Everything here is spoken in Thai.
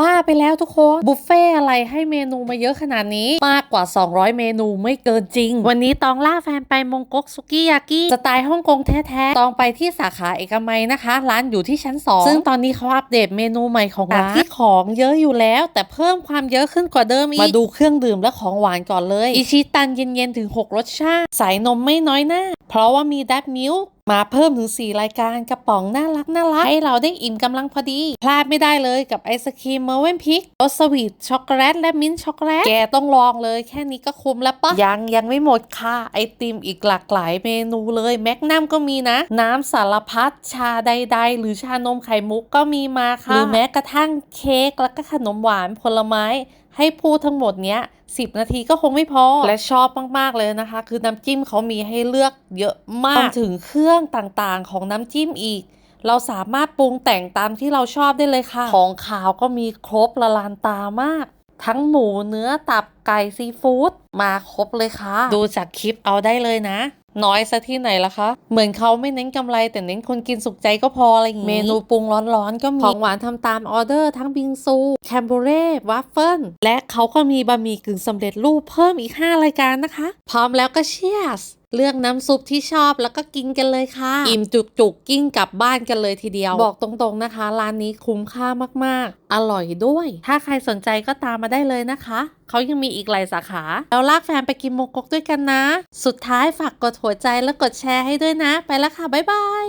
บ้าไปแล้วทุกคนบุฟเฟ่อะไรให้เมนูมาเยอะขนาดนี้ มากกว่า 200 เมนูไม่เกินจริง วันนี้ตองล่าแฟนไปมงกกสุกี้ยากิสไตล์ฮ่องกงแท้ๆตองไปที่สาขาเอกมัยนะคะ ร้านอยู่ที่ชั้น 2 ซึ่งตอนนี้เขาอัปเดตเมนูใหม่ของร้านที่ของเยอะอยู่แล้ว แต่เพิ่มความเยอะขึ้นกว่าเดิมอีกมาดูเครื่องดื่มและของหวานก่อนเลย อิชิตันเย็นๆถึง 6 รสชาติ สายนมไม่น้อยหน้าเพราะว่ามีดับมิลค์มาเพิ่มถึง 4 รายการกระป๋องน่ารักน่ารักให้เราได้อิ่มกำลังพอดี พลาดไม่ได้เลยกับไอศครีมเมอร์เวนพิกรสสวีทช็อกโกแลตและมิ้นท์ช็อกโกแลตแกต้องลองเลยแค่นี้ก็คุ้มแล้วปะยังยังไม่หมดค่ะ ไอติมอีกหลากหลายเมนูเลยแมกนัมก็มีนะ น้ำสารพัดชาใด ๆ หรือชานมไข่มุกก็มีมาค่ะหรือแม้กระทั่งเค้กแล้วก็ขนมหวานผลไม้ให้พูดทั้งหมดเนี้ย10 นาทีก็คงไม่พอ และชอบมาก ๆ เลยนะคะ คือน้ำจิ้มเขามีให้เลือกเยอะมากรวมถึงเครื่องต่างๆ ของน้ำจิ้มอีก เราสามารถปรุงแต่งตามที่เราชอบได้เลยค่ะ ของขาวก็มีครบละลานตามาก ทั้งหมูเนื้อตับไก่ซีฟู้ดมาครบเลยค่ะ ดูจากคลิปเอาได้เลยนะ น้อยซะที่ไหนล่ะคะ เหมือนเขาไม่เน้นกำไรแต่เน้นคนกินสุขใจก็พออะไรอย่างนี้ เมนูปรุงร้อนๆก็มี ของหวานทำตามออเดอร์ทั้งบิงซู แคมเบเร่วัฟเฟิลและเขาก็มีบะหมี่กึ่งสำเร็จรูปเพิ่มอีก 5 รายการนะคะ พร้อมแล้วก็เชียส เลือกน้ำซุปที่ชอบแล้วก็กินกันเลยค่ะ อิ่มจุกจุกๆกิ้งกลับบ้านกันเลยทีเดียว บอกตรงๆนะคะ ร้านนี้คุ้มค่ามากๆ อร่อยด้วย ถ้าใครสนใจก็ตามมาได้เลยนะคะเขายังมีอีกหลายสาขาแล้วลากแฟนไปกินโมกกด้วยกันนะ สุดท้ายฝากกดหัวใจและกดแชร์ให้ด้วยนะ ไปแล้วค่ะบ๊ายบาย